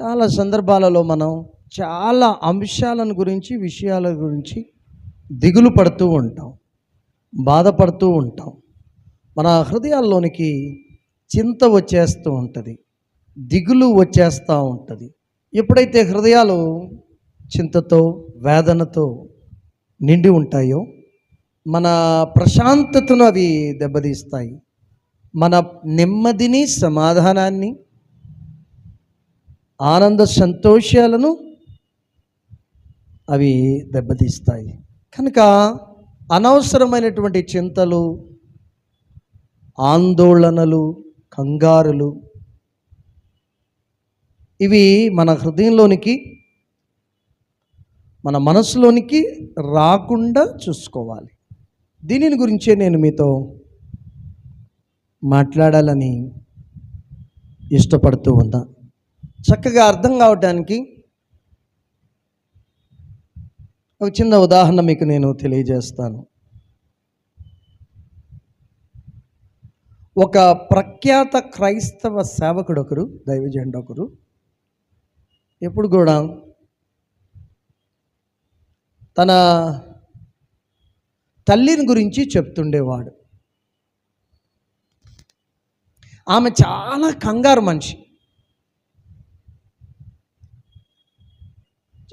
చాలా సందర్భాలలో మనం చాలా అంశాలను గురించి విషయాల గురించి దిగులు పడుతూ ఉంటాం బాధపడుతూ ఉంటాం. మన హృదయాల్లోనికి చింత వచ్చేస్తూ ఉంటుంది దిగులు వచ్చేస్తూ ఉంటుంది. ఎప్పుడైతే హృదయాలు చింతతో వేదనతో నిండి ఉంటాయో మన ప్రశాంతతను అవి దెబ్బతీస్తాయి. మన నెమ్మదిని సమాధానాన్ని ఆనంద సంతోషాలను అవి దెబ్బతీస్తాయి. కనుక అనవసరమైనటువంటి చింతలు ఆందోళనలు కంగారులు ఇవి మన హృదయంలోనికి మన మనసులోనికి రాకుండా చూసుకోవాలి. దీనిని గురించే నేను మీతో మాట్లాడాలని ఇష్టపడుతూ ఉన్నా. చక్కగా అర్థం కావటానికి ఒక చిన్న ఉదాహరణ మీకు నేను తెలియజేస్తాను. ఒక ప్రఖ్యాత క్రైస్తవ సేవకుడు ఒకరు దైవజండు ఒకరు ఎప్పుడు కూడా తన తల్లిని గురించి చెప్తుండేవాడు. ఆమె చాలా కంగారు మనిషి.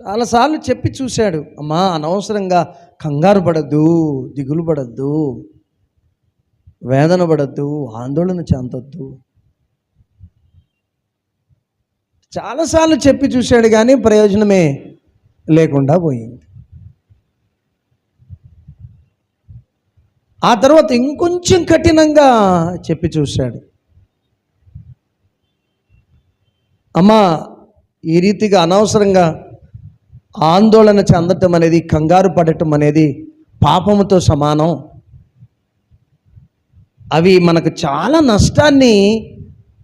చాలాసార్లు చెప్పి చూశాడు అమ్మా అనవసరంగా కంగారు పడద్దు దిగులు పడద్దు వేదన పడద్దు ఆందోళన చెందొద్దు. చాలాసార్లు చెప్పి చూశాడు కానీ ప్రయోజనమే లేకుండా పోయింది. ఆ తర్వాత ఇంకొంచెం కఠినంగా చెప్పి చూశాడు. అమ్మా ఈ రీతిగా అనవసరంగా ఆందోళన చెందటం అనేది కంగారు పడటం అనేది పాపముతో సమానం. అవి మనకు చాలా నష్టాన్ని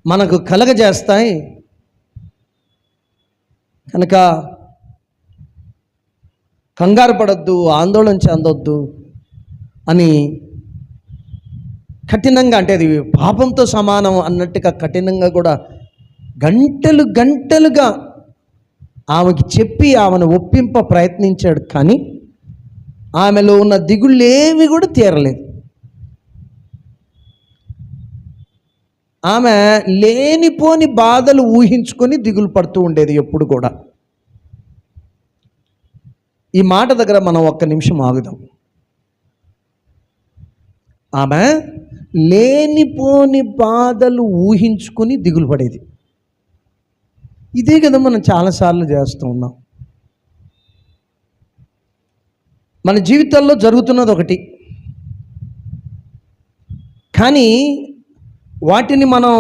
మనకు కలగజేస్తాయి. కనుక కంగారు పడద్దు ఆందోళన చెందొద్దు అని కఠినంగా అంటే అది పాపంతో సమానం అన్నట్టుగా కఠినంగా కూడా గంటలు గంటలుగా ఆమెకి చెప్పి ఆమెను ఒప్పింప ప్రయత్నించాడు కానీ ఆమెలో ఉన్న దిగుళ్ళేవి కూడా తీరలేదు. ఆమె లేనిపోని బాధలు ఊహించుకొని దిగులు పడుతూ ఉండేది ఎప్పుడు కూడా. ఈ మాట దగ్గర మనం ఒక్క నిమిషం ఆగుదాం. ఆమె లేనిపోని బాధలు ఊహించుకొని దిగులు పడేది. ఇదే కదా మనం చాలాసార్లు చేస్తూ ఉన్నాం. మన జీవితాల్లో జరుగుతున్నది ఒకటి. కానీ వాటిని మనం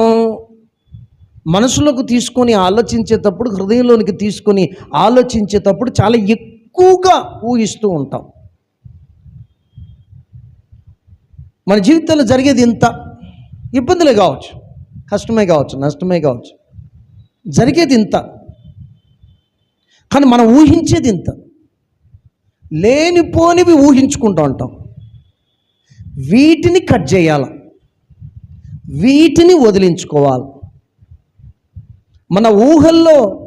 మనసులోకి తీసుకొని ఆలోచించేటప్పుడు హృదయంలోనికి తీసుకొని ఆలోచించేటప్పుడు చాలా ఎక్కువగా ఊహిస్తూ ఉంటాం. మన జీవితంలో జరిగేది ఇంత. ఇబ్బందులే కావచ్చు. కష్టమే కావచ్చు. నష్టమే కావచ్చు. జరిగేది ఇంత. కానీ మనం ఊహించేది ఇంత. లేనిపోనివి ఊహించుకుంటూ ఉంటాం. వీటిని కట్ చేయాల. వీటిని వదిలించుకోవాలి. మన ఊహల్లో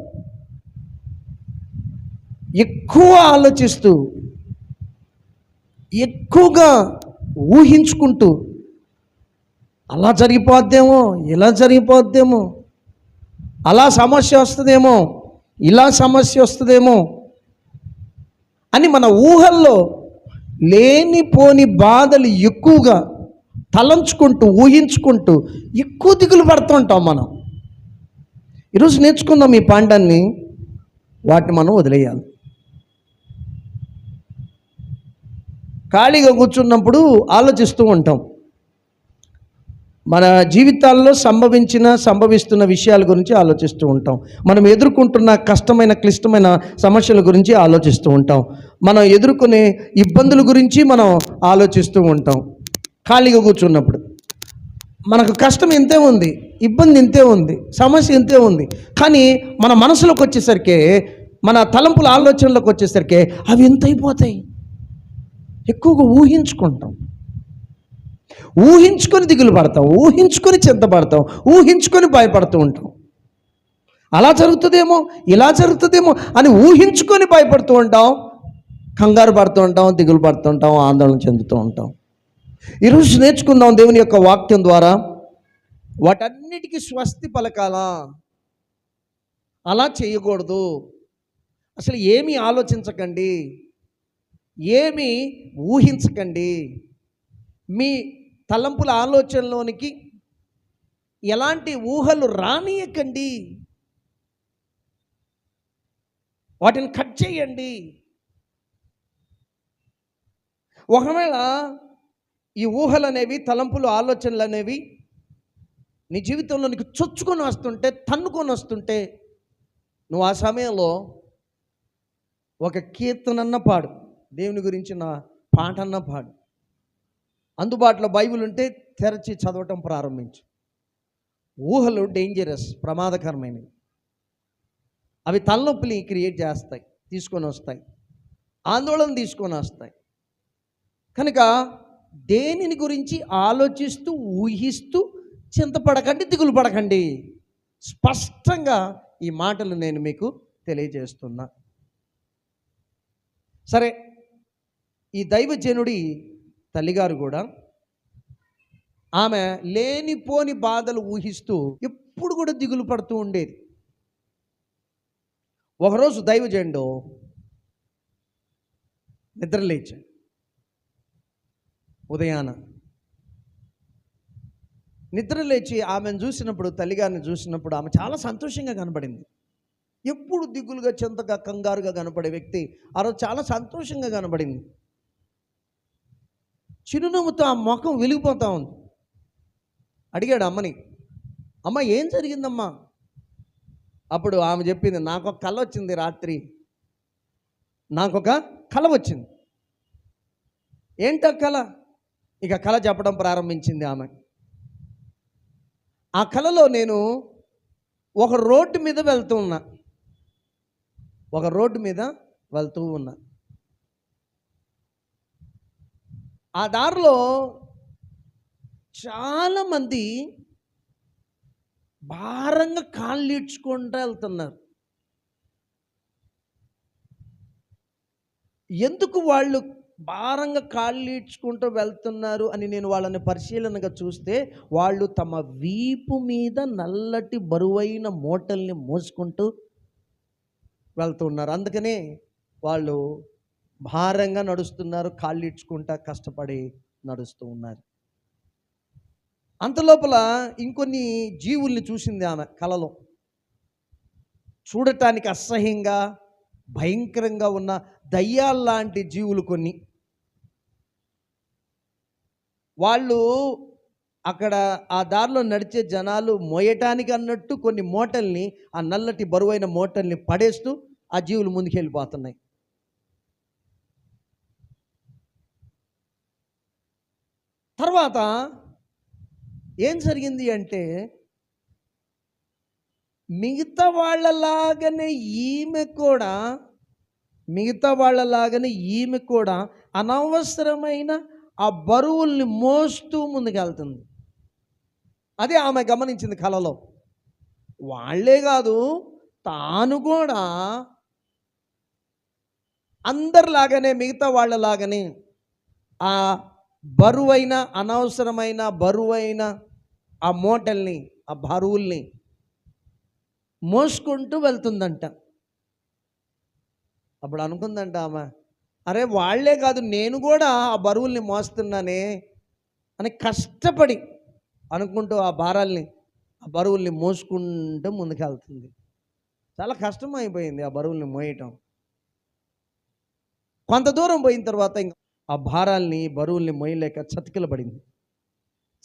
ఎక్కువ ఆలోచిస్తూ ఎక్కువగా ఊహించుకుంటూ అలా జరిగిపోద్దేమో ఇలా జరిగిపోద్దేమో అలా సమస్య వస్తుందేమో ఇలా సమస్య వస్తుందేమో అని మన ఊహల్లో లేనిపోని బాధలు ఎక్కువగా తలంచుకుంటూ ఊహించుకుంటూ ఎక్కువ దిగులు పడుతుంటాం మనం. ఈరోజు నేర్చుకుందాం ఈ పాండాన్ని వాటిని మనం వదిలేయాలి. ఖాళీగా కూర్చున్నప్పుడు ఆలోచిస్తూ ఉంటాం. మన జీవితాల్లో సంభవించిన సంభవిస్తున్న విషయాల గురించి ఆలోచిస్తూ ఉంటాం. మనం ఎదుర్కొంటున్న కష్టమైన క్లిష్టమైన సమస్యల గురించి ఆలోచిస్తూ ఉంటాం. మనం ఎదుర్కొనే ఇబ్బందుల గురించి మనం ఆలోచిస్తూ ఉంటాం. ఖాళీగా కూర్చున్నప్పుడు. మనకు కష్టం ఇంతే ఉంది ఇబ్బంది ఇంతే ఉంది సమస్య ఇంతే ఉంది కానీ మన మనసులోకి వచ్చేసరికి మన తలంపుల ఆలోచనలోకి వచ్చేసరికి అవి ఎంత అయిపోతాయి ఎక్కువగా ఊహించుకుంటాం. ఊహించుకొని దిగులు పడతాం ఊహించుకొని చింతపడతాం ఊహించుకొని భయపడుతూ ఉంటాం. అలా జరుగుతుందేమో ఇలా జరుగుతుందేమో అని ఊహించుకొని భయపడుతూ ఉంటాం కంగారు పడుతూ ఉంటాం దిగులు పడుతూ ఉంటాం ఆందోళన చెందుతూ ఉంటాం. ఈరోజు నేర్చుకుందాం దేవుని యొక్క వాక్యం ద్వారా. వాటన్నిటికీ స్వస్తి పలకాలా? అలా చేయకూడదు. అసలు ఏమీ ఆలోచించకండి. ఏమీ ఊహించకండి. మీ తలంపుల ఆలోచనలోనికి ఎలాంటి ఊహలు రానియకండి. వాటిని కట్ చేయండి. ఒకవేళ ఈ ఊహలు అనేవి తలంపులు ఆలోచనలు అనేవి నీ జీవితంలో నీకు చొచ్చుకొని వస్తుంటే తన్నుకొని వస్తుంటే నువ్వు ఆ సమయంలో ఒక కీర్తనన్న పాడు దేవుని గురించిన పాటన్న పాడు. అందుబాటులో బైబిల్ ఉంటే తెరచి చదవటం ప్రారంభించు. ఊహలు డేంజరస్ ప్రమాదకరమైనవి. అవి తలనొప్పిని క్రియేట్ చేస్తాయి తీసుకొని వస్తాయి ఆందోళన తీసుకొని వస్తాయి. కనుక దేనిని గురించి ఆలోచిస్తూ ఊహిస్తూ చింతపడకండి దిగులు పడకండి? స్పష్టంగా ఈ మాటలు నేను మీకు తెలియజేస్తున్నా. సరే ఈ దైవజనుడి తల్లిగారు కూడా ఆమె లేనిపోని బాధలు ఊహిస్తూ ఎప్పుడు కూడా దిగులు పడుతూ ఉండేది. ఒకరోజు దైవజండు నిద్రలేచాడు ఉదయాన నిద్ర లేచి ఆమెను చూసినప్పుడు తల్లిగారిని చూసినప్పుడు ఆమె చాలా సంతోషంగా కనపడింది ఎప్పుడు దిగులుగా చింతగా కంగారుగా కనపడే వ్యక్తి ఆ రోజు చాలా సంతోషంగా కనపడింది చిరునవ్వుతో ఆ ముఖం వెలిగిపోతూ ఉంది. అడిగాడు అమ్మని అమ్మ ఏం జరిగిందమ్మా? అప్పుడు ఆమె చెప్పింది నాకు ఒక కళ వచ్చింది రాత్రి. నాకు ఒక కళ వచ్చింది. ఏంటో కళ ఇక కళ చెప్పడం ప్రారంభించింది ఆమె. ఆ కళలో నేను ఒక రోడ్డు మీద వెళ్తూ ఉన్నా. ఒక రోడ్డు మీద వెళ్తూ ఉన్నా. ఆ దారిలో చాలామంది భారంగా కాళ్ళు ఈడ్చుకుంటూ వెళ్తున్నారు. ఎందుకు వాళ్ళు భారంగా కాళ్ళు ఈడ్చుకుంటూ వెళ్తున్నారు అని నేను వాళ్ళని పరిశీలనగా చూస్తే వాళ్ళు తమ వీపు మీద నల్లటి బరువైన మూటల్ని మోసుకుంటూ వెళ్తున్నారు అందుకనే వాళ్ళు భారంగా నడుస్తున్నారు కాళ్ళు కష్టపడి నడుస్తూ ఉన్నారు. అంతలోపల ఇంకొన్ని జీవుల్ని చూసింది ఆమె కలలో. చూడటానికి అసహ్యంగా భయంకరంగా ఉన్న దయ్యాల్లాంటి జీవులు కొన్ని. వాళ్ళు అక్కడ ఆ దారిలో నడిచే జనాలు మోయటానికి అన్నట్టు కొన్ని మూటల్ని ఆ నల్లటి బరువైన మూటల్ని పడేస్తూ ఆ జీవులు ముందుకెళ్ళిపోతున్నాయి. తర్వాత ఏం జరిగింది అంటే మిగతా వాళ్ళలాగానే ఈమె కూడా మిగతా వాళ్ళలాగానే ఈమె కూడా అనవసరమైన ఆ బరువుల్ని మోస్తూ ముందుకెళ్తుంది అదే ఆమె గమనించింది కళలో వాళ్ళే కాదు తాను కూడా అందరిలాగానే మిగతా వాళ్ళలాగానే ఆ బరువైన అనవసరమైన బరువైన ఆ మూటల్ని ఆ బరువుల్ని మోసుకుంటూ వెళ్తుందంట. అప్పుడు అనుకుందంట ఆమె అరే వాళ్ళే కాదు నేను కూడా ఆ బరువుల్ని మోస్తున్నానే అని కష్టపడి అనుకుంటూ ఆ భారాల్ని ఆ బరువుల్ని మోసుకుంటూ ముందుకెళ్తుంది. చాలా కష్టం అయిపోయింది ఆ బరువుల్ని మోయటం. కొంత దూరం పోయిన తర్వాత ఇంకా ఆ భారాల్ని బరువుల్ని మోయలేక చతికిలబడింది.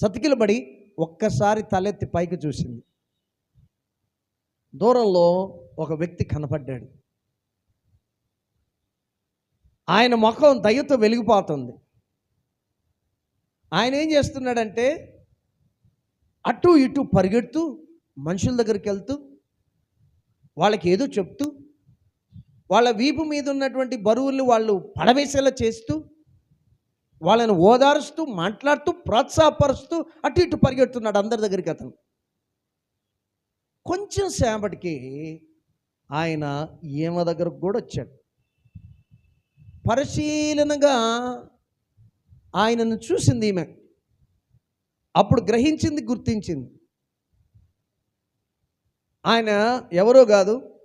చతికిలబడి ఒక్కసారి తలెత్తి పైకి చూసింది. దూరంలో ఒక వ్యక్తి కనపడ్డాడు. ఆయన ముఖం దయ్యతో వెలిగిపోతుంది. ఆయన ఏం చేస్తున్నాడంటే అటు ఇటు పరిగెడుతూ మనుషుల దగ్గరికి వెళ్తూ వాళ్ళకి ఏదో చెప్తూ వాళ్ళ వీపు మీద ఉన్నటువంటి బరువులు వాళ్ళు పడవేసేలా చేస్తూ వాళ్ళని ఓదారుస్తూ మాట్లాడుతూ ప్రోత్సాహపరుస్తూ అటు ఇటు పరిగెడుతున్నాడు అందరి దగ్గరికి అతను. కొంచెం సేపటికి ఆయన ఈమె దగ్గరకు కూడా వచ్చాడు. పరిశీలనగా ఆయనను చూసింది ఈమె. అప్పుడు గ్రహించింది గుర్తించింది. ఆయన ఎవరో కాదు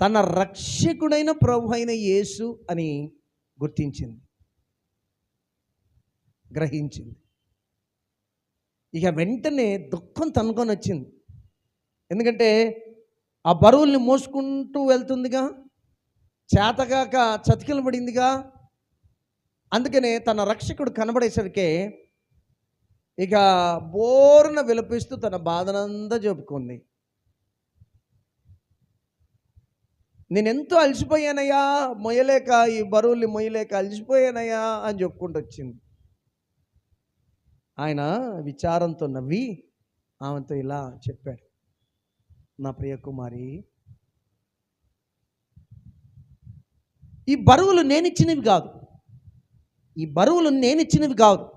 తన రక్షకుడైన ప్రభు అయిన యేసు అని గుర్తించింది. గ్రహించింది. ఇక వెంటనే దుఃఖం తనుకొని వచ్చింది. ఎందుకంటే ఆ బరువుల్ని మోసుకుంటూ వెళ్తుందిగా చేతగాక చతికిలు పడిందిగా. అందుకనే తన రక్షకుడు కనబడేసరికే ఇక బోరున విలపిస్తూ తన బాధనంతా చెప్పుకుంది. నేనెంతో అలసిపోయానయ్యా మొయ్యలేక ఈ బరువుల్ని మొయ్యలేక అలసిపోయానయ్యా అని చెప్పుకుంటూ వచ్చింది. ఆయన విచారంతో నవ్వి ఆమెతో ఇలా చెప్పాడు. నా ప్రియ కుమారి ఈ బరువులు నేను ఇచ్చినవి కాదు. ఈ బరువులు నేను ఇచ్చినవి కాదు.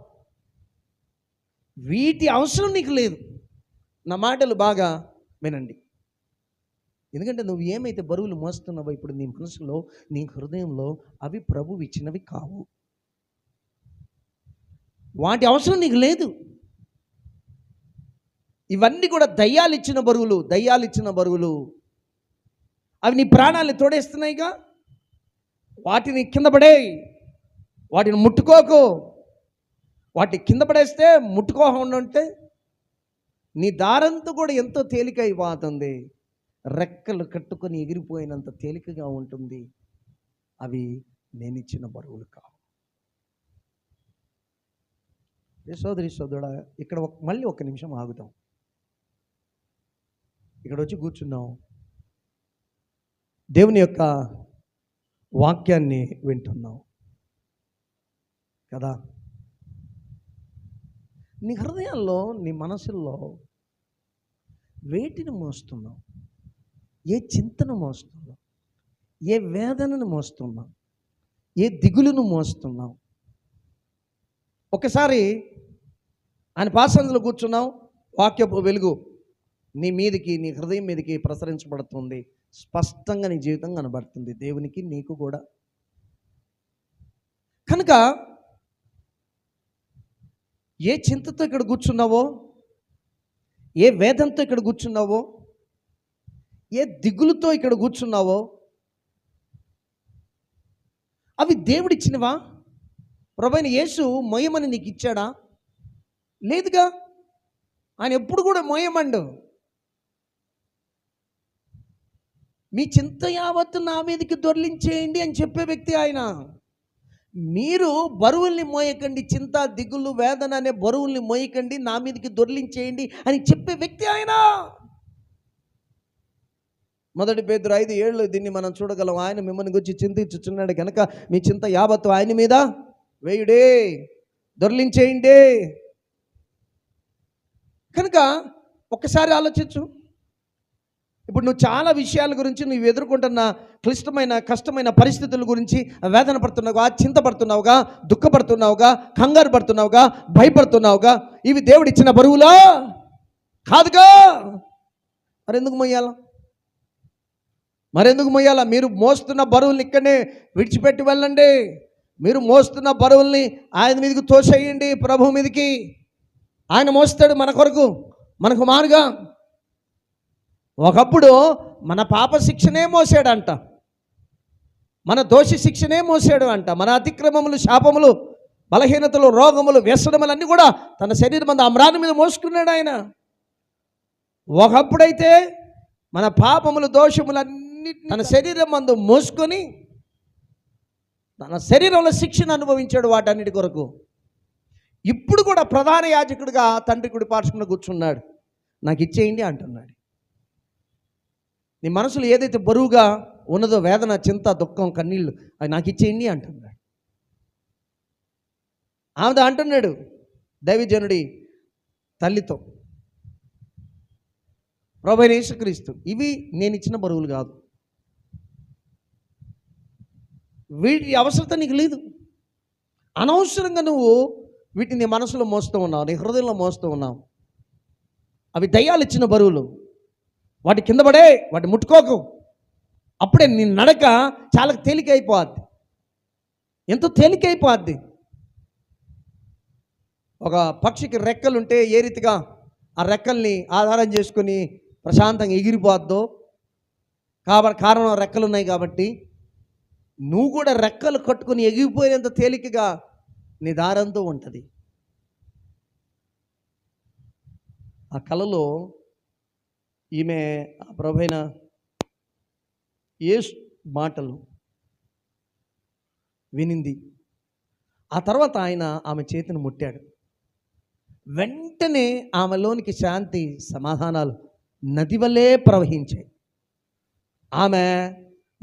వీటి అవసరం నీకు లేదు. నా మాటలు బాగా వినండి. ఎందుకంటే నువ్వు ఏమైతే బరువులు మోస్తున్నావో ఇప్పుడు నీ మనసులో నీ హృదయంలో అవి ప్రభువు ఇచ్చినవి కావు. వాటి అవసరం నీకు లేదు. ఇవన్నీ కూడా దయ్యాలు ఇచ్చిన బరువులు దయ్యాలు ఇచ్చిన బరువులు. అవి నీ ప్రాణాలు తోడేస్తున్నాయిగా. వాటిని కింద పడేయి. వాటిని ముట్టుకోకు. వాటి కింద పడేస్తే ముట్టుకోకుండా ఉంటే నీ దారంతో కూడా ఎంతో తేలిక అయిపోతుంది. రెక్కలు కట్టుకొని ఎగిరిపోయినంత తేలికగా ఉంటుంది. అవి నేను ఇచ్చిన బరువులు కావు ఏ సోదరి సోదరుడ ఇక్కడ ఒక మళ్ళీ ఒక నిమిషం ఆగుతాం ఇక్కడ వచ్చి కూర్చున్నాం. దేవుని యొక్క వాక్యాన్ని వింటున్నాం. కదా? నీ హృదయాల్లో నీ మనసుల్లో వేటిని మోస్తున్నావు? ఏ చింతను మోస్తున్నావు? ఏ వేదనను మోస్తున్నావు? ఏ దిగులును మోస్తున్నావు? ఒకసారి ఆయన పాసందులో కూర్చున్నావు. వాక్యపు వెలుగు నీ మీదికి నీ హృదయం మీదకి ప్రసరించబడుతుంది. స్పష్టంగా నీ జీవితం కనబడుతుంది. దేవునికి నీకు కూడా. కనుక ఏ చింతతో ఇక్కడ కూర్చున్నావో ఏ వేదంతో ఇక్కడ కూర్చున్నావో ఏ దిగులుతో ఇక్కడ కూర్చున్నావో అవి దేవుడిచ్చినవా? ప్రభైన యేసు మయమని నీకు ఇచ్చాడా? లేదుగా? ఆయన ఎప్పుడు కూడా మోయమండు. మీ చింత యావత్తు నా మీదకి దొర్లించేయండి అని చెప్పే వ్యక్తి ఆయన. మీరు బరువుల్ని మోయకండి చింత దిగులు వేదన అనే బరువుల్ని మోయకండి నా మీదకి దొర్లించేయండి అని చెప్పే వ్యక్తి ఆయన. మొదటి పేదరు ఐదు ఏళ్ళు దీన్ని మనం చూడగలం. ఆయన మిమ్మల్ని గురించి చింతించుచున్నాడు కనుక మీ చింత యావత్తు ఆయన మీద వేయుడే దొర్లించేయండి. కనుక ఒక్కసారి ఆలోచించు. ఇప్పుడు నువ్వు చాలా విషయాల గురించి నువ్వు ఎదుర్కొంటున్న క్లిష్టమైన కష్టమైన పరిస్థితుల గురించి వేదన పడుతున్నావుగా చింతపడుతున్నావుగా దుఃఖపడుతున్నావుగా కంగారు పడుతున్నావుగా భయపడుతున్నావుగా ఇవి దేవుడు ఇచ్చిన బరువులా? కాదుగా? మరెందుకు మొయ్యాలా? మరెందుకు మొయ్యాలా? మీరు మోస్తున్న బరువుల్ని ఇక్కడనే విడిచిపెట్టి వెళ్ళండి. మీరు మోస్తున్న బరువుల్ని ఆయన మీదకి తోసేయండి ప్రభు మీదకి. ఆయన మోస్తాడు మన కొరకు మనకు మారుగా. ఒకప్పుడు మన పాప శిక్షనే మోసాడంట. మన దోష శిక్షనే మోసాడు అంట. మన అతిక్రమములు శాపములు బలహీనతలు రోగములు వ్యసనములన్నీ కూడా తన శరీరం మంది అమ్రాని మీద మోసుకున్నాడు ఆయన. ఒకప్పుడైతే మన పాపములు దోషములన్నీ తన శరీరం మందు మోసుకొని తన శరీరంలో శిక్షను అనుభవించాడు వాటన్నిటి కొరకు. ఇప్పుడు కూడా ప్రధాన యాజకుడిగా తండ్రి గుడి పార్శ్వన కూర్చున్నాడు. నాకు ఇచ్చేయండి అంటున్నాడు. నీ మనసులో ఏదైతే బరువుగా ఉన్నదో వేదన చింత దుఃఖం కన్నీళ్ళు అది నాకు ఇచ్చేయండి అంటున్నాడు. ఆమె అంటున్నాడు దైవజనుడి తల్లితో ప్రభు యేసుక్రీస్తు ఇవి నేను ఇచ్చిన బరువులు కాదు. వీటి అవసరత నీకు లేదు. అనవసరంగా నువ్వు వీటిని నీ మనసులో మోస్తూ ఉన్నావు నీ హృదయంలో మోస్తూ ఉన్నావు అవి దయ్యాలు ఇచ్చిన బరువులు. వాటి కింద పడే వాటి ముట్టుకోకు. అప్పుడే నీ నడక చాలా తేలిక అయిపోద్ది ఎంతో తేలికైపోద్ది? ఒక పక్షికి రెక్కలు ఉంటే ఏ రీతిగా ఆ రెక్కల్ని ఆధారం చేసుకుని ప్రశాంతంగా ఎగిరిపోద్దో? కాబట్టి కారణం రెక్కలు ఉన్నాయి కాబట్టి నువ్వు కూడా రెక్కలు కట్టుకుని ఎగిరిపోయినంత తేలికగా నీ దారంతో ఉంటుంది. ఆ కళలో ఈమె ఆ ప్రభైన ఏ మాటలు వినింది. ఆ తర్వాత ఆయన ఆమె చేతిని ముట్టాడు. వెంటనే ఆమెలోనికి శాంతి సమాధానాలు నది వల్లే ప్రవహించాయి. ఆమె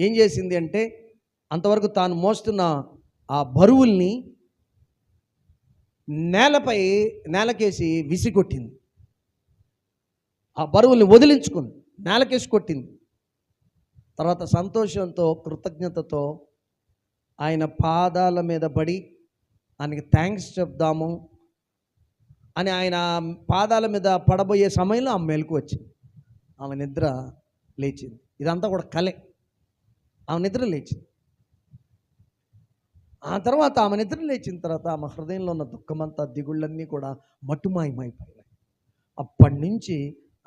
ఏం చేసింది అంటే అంతవరకు తాను మోస్తున్న ఆ బరువుల్ని నేలపై నేలకేసి విసిగొట్టింది. ఆ బరువుల్ని వదిలించుకుంది నేలకేసి కొట్టింది. తర్వాత సంతోషంతో కృతజ్ఞతతో ఆయన పాదాల మీద పడి ఆయనకి థ్యాంక్స్ చెప్దాము అని ఆయన పాదాల మీద పడబోయే సమయంలో ఆమె మెలకు వచ్చింది. ఆమె నిద్ర లేచింది. ఇదంతా కూడా కలే. ఆమె నిద్ర లేచింది. ఆ తర్వాత ఆమె నిద్ర లేచిన తర్వాత ఆమె హృదయంలో ఉన్న దుఃఖమంతా దిగుళ్ళన్నీ కూడా మటుమాయమైపోయాయి అప్పటి నుంచి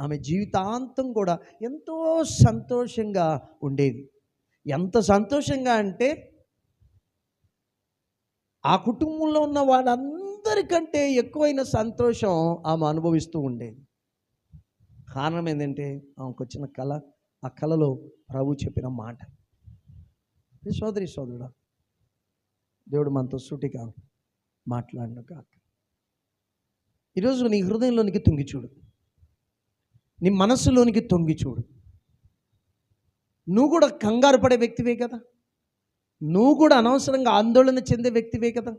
ఆమె జీవితాంతం కూడా ఎంతో సంతోషంగా ఉండేది. ఎంత సంతోషంగా అంటే ఆ కుటుంబంలో ఉన్న వాళ్ళందరికంటే ఎక్కువైన సంతోషం ఆమె అనుభవిస్తూ ఉండేది. కారణం ఏంటంటే ఆమెకు వచ్చిన కళ ఆ కళలో ప్రభు చెప్పిన మాట. సోదరి సోదరుడా దేవుడు మనతో సూటిగా మాట్లాడిన కాక ఈరోజు నీ హృదయంలోనికి తొంగి చూడు. నీ మనస్సులోనికి తొంగి చూడు. నువ్వు కూడా కంగారు పడే వ్యక్తివే కదా. నువ్వు కూడా అనవసరంగా ఆందోళన చెందే వ్యక్తివే కదా.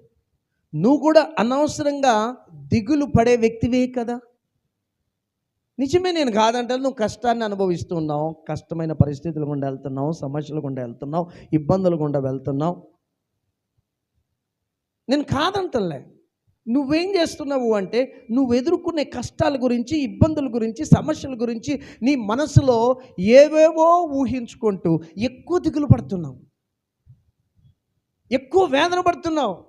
నువ్వు కూడా అనవసరంగా దిగులు పడే వ్యక్తివే కదా. నిజమే నేను కాదంటే నువ్వు కష్టాన్ని అనుభవిస్తున్నావు కష్టమైన పరిస్థితులు గుండా వెళ్తున్నావు సమస్యలు గుండా వెళ్తున్నావు ఇబ్బందులు గుండా వెళ్తున్నావు. నేను కాదంటలే. నువ్వేం చేస్తున్నావు అంటే నువ్వు ఎదుర్కొనే కష్టాల గురించి ఇబ్బందుల గురించి సమస్యల గురించి నీ మనసులో ఏవేవో ఊహించుకుంటూ ఎక్కువ దిగులు పడుతున్నావు. ఎక్కువ వేదన పడుతున్నావు.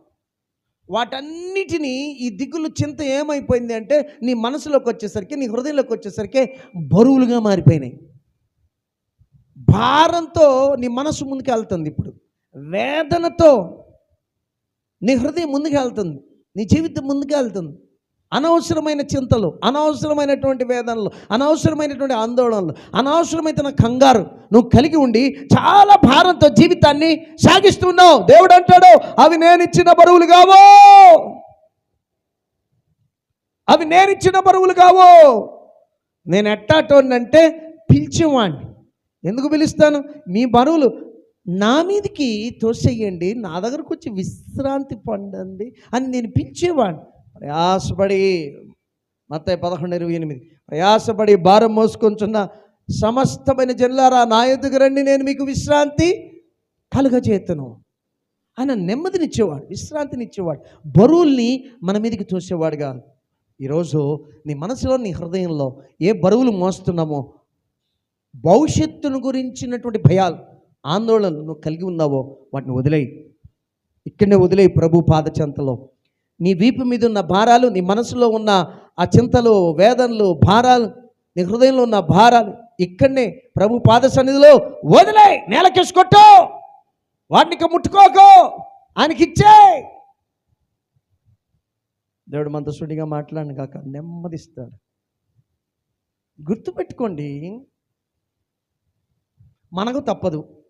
వాటన్నిటినీ ఈ దిగులు చింత ఏమైపోయింది అంటే నీ మనసులోకి వచ్చేసరికి నీ హృదయంలోకి వచ్చేసరికి బరువులుగా మారిపోయినాయి. భారంతో నీ మనసు ముందుకు వెళ్తుంది ఇప్పుడు. వేదనతో నీ హృదయం ముందుకు వెళ్తుంది నీ జీవితం ముందుకు వెళ్తుంది అనవసరమైన చింతలు అనవసరమైనటువంటి వేదనలు అనవసరమైనటువంటి ఆందోళనలు అనవసరమైన కంగారు నువ్వు కలిగి ఉండి చాలా భారంతో జీవితాన్ని సాగిస్తున్నావు. దేవుడు అంటాడు అవి నేను ఇచ్చిన బరువులు కావో. అవి నేను ఇచ్చిన బరువులు కావో. నేను ఎట్టాటోనంటే పిలిచేవాడిని ఎందుకు పిలుస్తాను? మీ బరువులు నా మీదకి తోసేయండి నా దగ్గరకు వచ్చి విశ్రాంతి పొందండి అని నేను పిలిచేవాడిని ప్రయాసపడి మత్తయి పదకొండు ఇరవై ఎనిమిది ప్రయాసపడి భారం మోసుకొంచున్న సమస్తమైన జల్లారా నా ఎదుగు రండి నేను మీకు విశ్రాంతి కలుగజేతను ఆయన నెమ్మదినిచ్చేవాడు విశ్రాంతినిచ్చేవాడు బరువుల్ని మన మీదకి తోసేవాడు కాదు. ఈరోజు నీ మనసులో నీ హృదయంలో ఏ బరువులు మోస్తున్నామో భవిష్యత్తును గురించినటువంటి భయాలు ఆందోళనలు నువ్వు కలిగి ఉన్నావో వాటిని వదిలేయి. ఇక్కడనే వదిలేయి ప్రభు పాదచెంతలో నీ వీపు మీద ఉన్న భారాలు నీ మనసులో ఉన్న ఆ చింతలు వేదనలు భారాలు నీ హృదయంలో ఉన్న భారాలు ఇక్కడనే ప్రభు పాద సన్నిధిలో వదిలే నేలకేసి కొట్టు. ముట్టుకోకు. ఆయనకి ఇచ్చే దేవుడు మనతో సుడిగా మాట్లాడిన కాక నెమ్మదిస్తాడు. గుర్తుపెట్టుకోండి మనకు తప్పదు.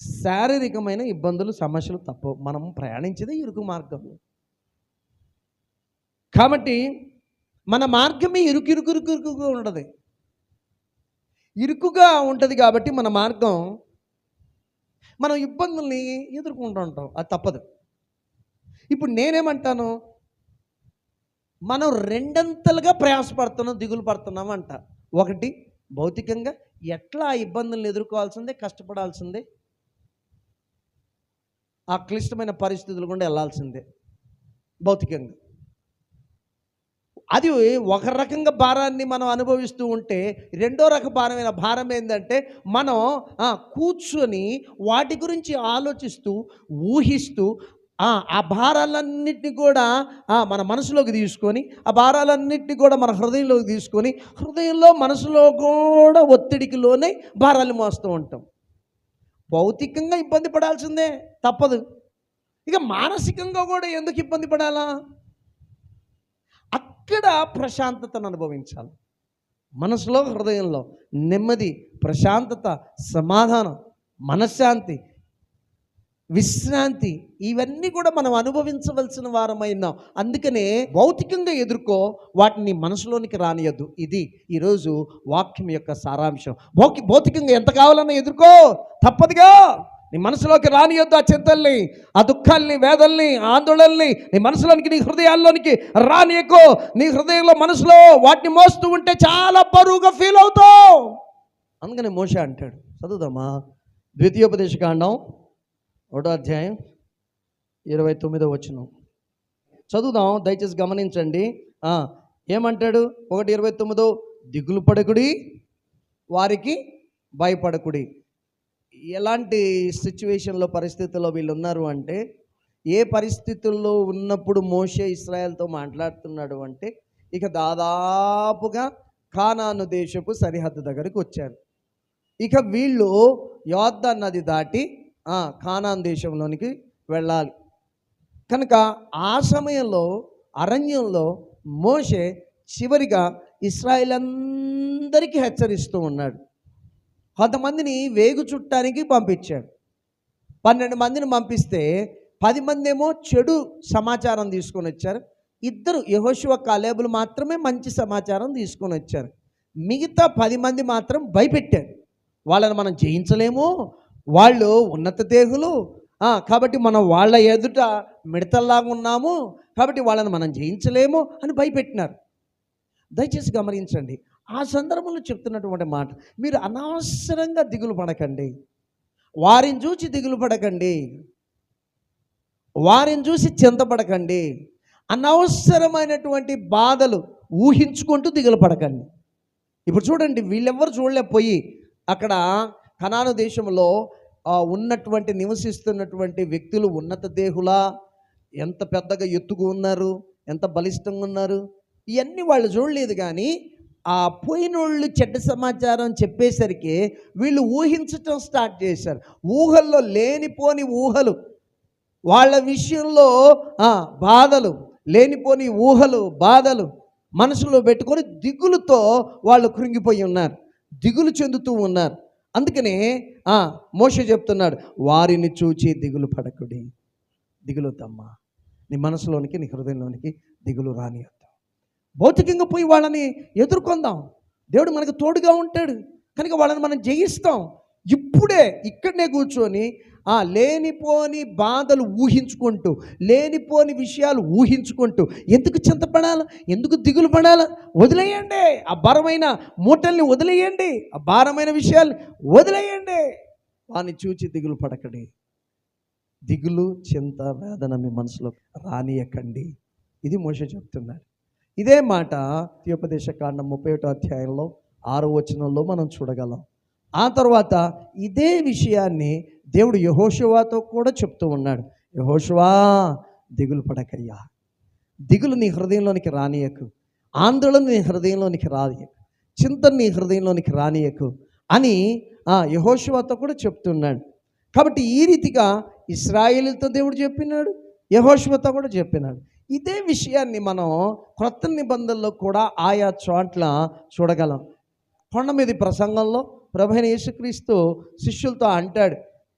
శారీరకమైన ఇబ్బందులు సమస్యలు తప్పవు. మనం ప్రయాణించేదే ఇరుకు మార్గంలో కాబట్టి మన మార్గమే ఇరుకు ఇరుకు ఇరుకు ఇరుకుగా ఉండదు ఇరుకుగా ఉంటుంది కాబట్టి మన మార్గం మనం ఇబ్బందుల్ని ఎదుర్కొంటూ ఉంటాం. అది తప్పదు. ఇప్పుడు నేనేమంటాను? మనం రెండంతలుగా ప్రయాసపడుతున్నాం దిగులు పడుతున్నాం అంట. ఒకటి భౌతికంగా ఎట్లా ఇబ్బందులను ఎదుర్కోవాల్సిందే కష్టపడాల్సిందే? ఆ క్లిష్టమైన పరిస్థితులు కూడా వెళ్ళాల్సిందే భౌతికంగా. అది ఒక రకంగా భారాన్ని మనం అనుభవిస్తూ ఉంటే రెండో రక భారమైన భారం ఏంటంటే మనం కూర్చొని వాటి గురించి ఆలోచిస్తూ ఊహిస్తూ ఆ భారాలన్నింటినీ కూడా మన మనసులోకి తీసుకొని ఆ భారాలన్నింటినీ కూడా మన హృదయంలోకి తీసుకొని హృదయంలో మనసులో కూడా ఒత్తిడికి లోనే భారాలు మోస్తూ ఉంటాం. భౌతికంగా ఇబ్బంది పడాల్సిందే తప్పదు. ఇక మానసికంగా కూడా ఎందుకు ఇబ్బంది పడాలా? అక్కడ ప్రశాంతతను అనుభవించాలి. మనసులో హృదయంలో నెమ్మది ప్రశాంతత సమాధానం మనశ్శాంతి విశ్రాంతి ఇవన్నీ కూడా మనం అనుభవించవలసిన వారమైనాం అందుకనే భౌతికంగా ఎదుర్కో వాటిని మనసులోనికి రానియద్దు. ఇది ఈరోజు వాక్యం యొక్క సారాంశం. భౌకి భౌతికంగా ఎంత కావాలన్నా ఎదుర్కో. తప్పదుగా. నీ మనసులోకి రానియొద్దు ఆ చింతల్ని ఆ దుఃఖాల్ని వేదల్ని ఆందోళనల్ని. నీ మనసులోనికి నీ హృదయాల్లోనికి రానియకో. నీ హృదయంలో మనసులో వాటిని మోస్తూ ఉంటే చాలా బరువుగా ఫీల్ అవుతావు. అందుకని మోష అంటాడు చదువుదామా? ద్వితీయోపదేశ కాండం ఒకటో అధ్యాయం ఇరవై తొమ్మిదో వచనం. చదువుదాం దయచేసి గమనించండి. ఏమంటాడు? ఒకటి ఇరవై తొమ్మిదో దిగులు పడకుడి వారికి భయపడకుడి. ఎలాంటి సిచ్యువేషన్లో పరిస్థితుల్లో వీళ్ళు ఉన్నారు అంటే ఏ పరిస్థితుల్లో ఉన్నప్పుడు మోషే ఇస్రాయల్తో మాట్లాడుతున్నాడు అంటే ఇక దాదాపుగా కానాను దేశపు సరిహద్దు దగ్గరికి వచ్చారు. ఇక వీళ్ళు యోద్ధ నది దాటి కానాన్ దేశంలోనికి వెళ్ళాలి. కనుక ఆ సమయంలో అరణ్యంలో మోషే చివరిగా ఇస్రాయిల్ అందరికీ హెచ్చరిస్తూ ఉన్నాడు. కొంతమందిని వేగు చుట్టానికి పంపించాడు. పన్నెండు మందిని పంపిస్తే పది మంది ఏమో చెడు సమాచారం తీసుకొని వచ్చారు. ఇద్దరు యహోశివ కాలేబులు మాత్రమే మంచి సమాచారం తీసుకొని వచ్చారు. మిగతా పది మంది మాత్రం భయపెట్టారు. వాళ్ళని మనం జయించలేము వాళ్ళు ఉన్నత దేహులు. కాబట్టి మనం వాళ్ళ ఎదుట మిడతల్లాగా ఉన్నాము. కాబట్టి వాళ్ళని మనం జయించలేము అని భయపెట్టినారు. దయచేసి గమనించండి. ఆ సందర్భంలో చెప్తున్నటువంటి మాట మీరు అనవసరంగా దిగులు పడకండి. వారిని చూసి దిగులు పడకండి. వారిని చూసి చింతపడకండి. అనవసరమైనటువంటి బాధలు ఊహించుకుంటూ దిగులు పడకండి. ఇప్పుడు చూడండి వీళ్ళెవ్వరు చూడలేకపోయి అక్కడ కనాను దేశంలో ఉన్నటువంటి నివసిస్తున్నటువంటి వ్యక్తులు ఉన్నత దేహులా? ఎంత పెద్దగా ఎత్తుకు ఉన్నారు? ఎంత బలిష్టంగా ఉన్నారు? ఇవన్నీ వాళ్ళు చూడలేదు కానీ ఆ పోయినోళ్ళు చెడ్డ సమాచారం చెప్పేసరికి వీళ్ళు ఊహించటం స్టార్ట్ చేశారు. ఊహల్లో లేనిపోని ఊహలు వాళ్ళ విషయంలో బాధలు లేనిపోని ఊహలు బాధలు మనసులో పెట్టుకొని దిగులుతో వాళ్ళు కృంగిపోయి ఉన్నారు. దిగులు చెందుతూ ఉన్నారు. అందుకనే ఆ, చెప్తున్నాడు వారిని చూచి దిగులు పడకుడి. దిగులుద్దమ్మా. నీ మనసులోనికి నీ హృదయంలోనికి దిగులు రానియద్దు భౌతికంగా పోయి వాళ్ళని ఎదుర్కొందాం. దేవుడు మనకు తోడుగా ఉంటాడు. కనుక వాళ్ళని మనం జయిస్తాం. ఇప్పుడే ఇక్కడనే కూర్చొని ఆ లేనిపోని బాధలు ఊహించుకుంటూ లేనిపోని విషయాలు ఊహించుకుంటూ ఎందుకు చింతపడాలి? ఎందుకు దిగులు పడాలి? వదిలేయండి. ఆ భారమైన మూటల్ని వదిలేయండి. ఆ భారమైన విషయాలు వదిలేయండి. వాని చూచి దిగులు పడకండి. దిగులు చింత వేదన మీ మనసులో రానియకండి. ఇది మోష చెప్తున్నారు. ఇదే మాట తీయోపదేశ కాండం ముప్పై ఒకటో అధ్యాయంలో ఆరో వచనంలో మనం చూడగలం. ఆ తర్వాత ఇదే విషయాన్ని దేవుడు యహోషువాతో కూడా చెప్తూ ఉన్నాడు. యహోషువా దిగులు పడకయ్యా. దిగులు నీ హృదయంలోనికి రానియకు. ఆందోళన నీ హృదయంలోనికి రానియకు. చింత నీ హృదయంలోనికి రానియకు అని ఆ యహోషువాతో కూడా చెప్తున్నాడు. కాబట్టి ఈ రీతిగా ఇస్రాయిలతో దేవుడు చెప్పినాడు యహోషువతో కూడా చెప్పినాడు. ఇదే విషయాన్ని మనం క్రొత్త నిబంధనలో కూడా ఆయా చోట్ల చూడగలం. కొండ మీద ప్రసంగంలో ప్రభైన యేసుక్రీస్తు శిష్యులతో అంటాడు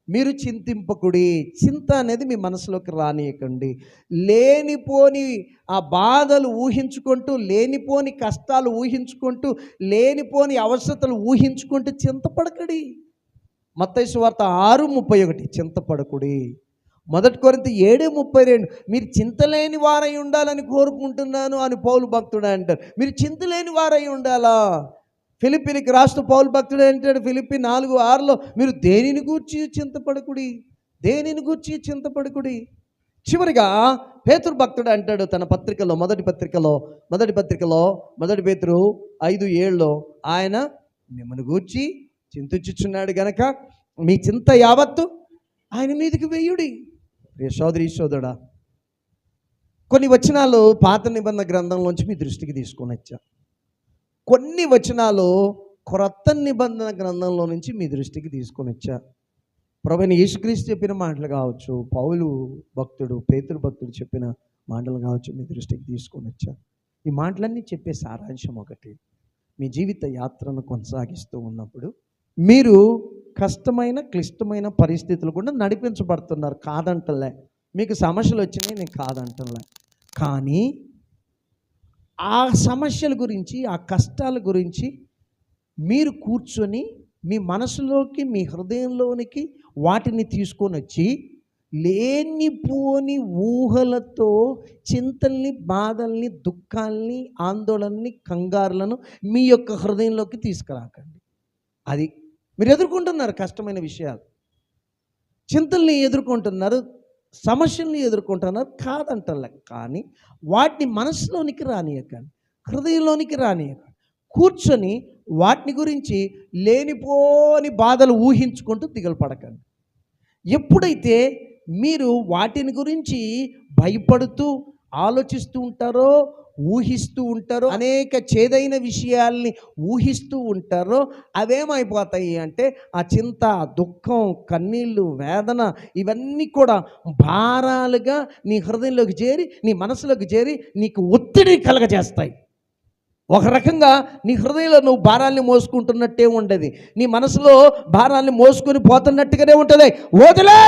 మీరు చింతింపకుడి చింత అనేది మీ మనసులోకి రానియకండి. లేనిపోని ఆ బాధలు ఊహించుకుంటూ లేనిపోని కష్టాలు ఊహించుకుంటూ లేనిపోని అవసరతలు ఊహించుకుంటూ చింతపడకడి. మత్తైసు వార్త ఆరు ముప్పై ఒకటి చింతపడకుడి. మొదటి కొరింత ఏడు ముప్పై రెండు మీరు చింతలేని వారై ఉండాలని కోరుకుంటున్నాను అని పౌలు భక్తుడు అంటారు మీరు చింతలేని వారై ఉండాలా? ఫిలిపినికి రాష్ట్ర పౌలు భక్తుడు అంటాడు ఫిలిపి నాలుగు ఆరులో మీరు దేనిని గూర్చి చింతపడకుడి? దేనిని గూర్చి చింతపడకుడి? చివరిగా పేతురు భక్తుడు అంటాడు తన పత్రికలో మొదటి పత్రికలో మొదటి పత్రికలో మొదటి పేతురు ఐదు ఏళ్ళలో ఆయన మిమ్మల్ని గూర్చి చింతించుచున్నాడు గనక మీ చింత యావత్తు ఆయన మీదకి వెయ్యుడి ప్రియ సోదరి సోదరుడా కొన్ని వచనాలు పాత నిబంధన గ్రంథంలోంచి మీ దృష్టికి తీసుకొని వచ్చా. కొన్ని వచనాలు క్రొత్త నిబంధన గ్రంథంలో నుంచి మీ దృష్టికి తీసుకొని వచ్చా. ప్రభుని యేసుక్రీస్తు చెప్పిన మాటలు కావచ్చు పౌలు భక్తుడు పేతురు భక్తుడు చెప్పిన మాటలు కావచ్చు మీ దృష్టికి తీసుకొని వచ్చా. ఈ మాటలన్నీ చెప్పే సారాంశం ఒకటి మీ జీవిత యాత్రను కొనసాగిస్తూ ఉన్నప్పుడు మీరు కష్టమైన క్లిష్టమైన పరిస్థితులు కూడా నడిపించబడుతున్నారు. కాదంటలే. మీకు సమస్యలు వచ్చినాయి నేను కాదంటలే. కానీ ఆ సమస్యల గురించి ఆ కష్టాల గురించి మీరు కూర్చొని మీ మనసులోకి మీ హృదయంలోనికి వాటిని తీసుకొని వచ్చి లేనిపోని ఊహలతో చింతల్ని బాధల్ని దుఃఖాల్ని ఆందోళనని కంగారులను మీ యొక్క హృదయంలోకి తీసుకురాకండి. అది మీరు ఎదుర్కొంటున్నారు కష్టమైన విషయాలు. చింతల్ని ఎదుర్కొంటున్నారు సమస్యల్ని ఎదుర్కొంటున్నారు కాదంటలే. కానీ వాటిని మనసులోనికి రానియకండి హృదయంలోనికి రానియకండి. కూర్చొని వాటిని గురించి లేనిపోని బాధలు ఊహించుకుంటూ దిగలుపడకండి ఎప్పుడైతే మీరు వాటిని గురించి భయపడుతూ ఆలోచిస్తూ ఉంటారో ఊహిస్తూ ఉంటారో అనేక చేదైన విషయాల్ని ఊహిస్తూ ఉంటారో అవేమైపోతాయి అంటే ఆ చింత దుఃఖం కన్నీళ్ళు వేదన ఇవన్నీ కూడా భారాలుగా నీ హృదయంలోకి చేరి నీ మనసులోకి చేరి నీకు ఒత్తిడి కలగజేస్తాయి. ఒక రకంగా నీ హృదయంలో నువ్వు భారాల్ని మోసుకుంటున్నట్టే ఉండదు. నీ మనసులో భారాల్ని మోసుకొని పోతున్నట్టుగానే ఉంటుంది. వదిలే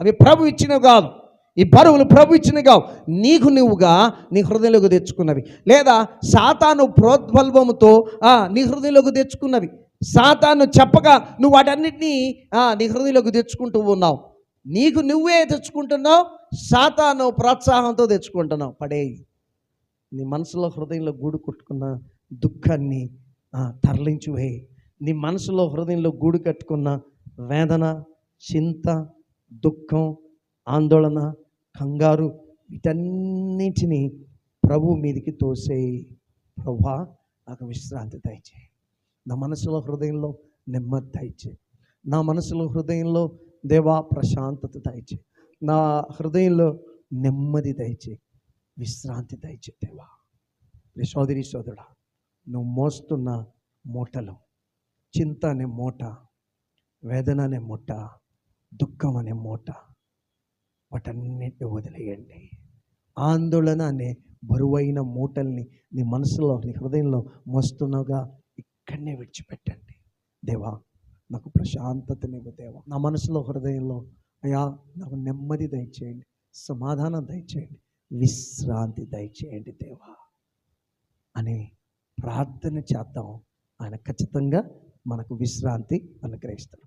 అవి ప్రభు ఇచ్చినవి కాదు. ఈ బరువులు ప్రభు ఇచ్చినగా నీకు నువ్వుగా నీ హృదయంలోకి తెచ్చుకున్నవి. లేదా సాతాను ప్రోద్బల్బముతో నీ హృదయంలోకి తెచ్చుకున్నవి. సాతాను చెప్పగా నువ్వు వాటన్నిటినీ నీ హృదయంలోకి తెచ్చుకుంటూ ఉన్నావు. నీకు నువ్వే తెచ్చుకుంటున్నావు సాతాను ప్రోత్సాహంతో తెచ్చుకుంటున్నావు. పడేయి నీ మనసులో హృదయంలో గూడు కొట్టుకున్న దుఃఖాన్ని తరలించి వేయి నీ మనసులో హృదయంలో గూడు కట్టుకున్న వేదన చింత దుఃఖం ఆందోళన కంగారు వీటన్నిటిని ప్రభు మీదికి తోసేయి ప్రభా నాకు విశ్రాంతి దయచేయి. నా మనసులో హృదయంలో నెమ్మది దయచేయి. నా మనసులో హృదయంలో దేవా ప్రశాంతత దయచేయి. నా హృదయంలో నెమ్మది దయచేయి. విశ్రాంతి దయచే దేవా. సోదరి సోదరుడా నువ్వు మోస్తున్న మూటలు చింత అనే మూట వేదన అనే మూట దుఃఖం అనే మూట వాటన్నిటిని వదిలేయండి. ఆందోళన అనే బరువైన మూటల్ని నీ మనసులో నీ హృదయంలో మోస్తున్నావుగా ఇక్కడనే విడిచిపెట్టండి. దేవా నాకు ప్రశాంతతనివ్వు దేవా. నా మనసులో హృదయంలో అయా నాకు నెమ్మది దయచేయండి సమాధానం దయచేయండి విశ్రాంతి దయచేయండి దేవా అని ప్రార్థన చేద్దాం. ఆయన ఖచ్చితంగా మనకు విశ్రాంతి అనుగ్రహిస్తాడు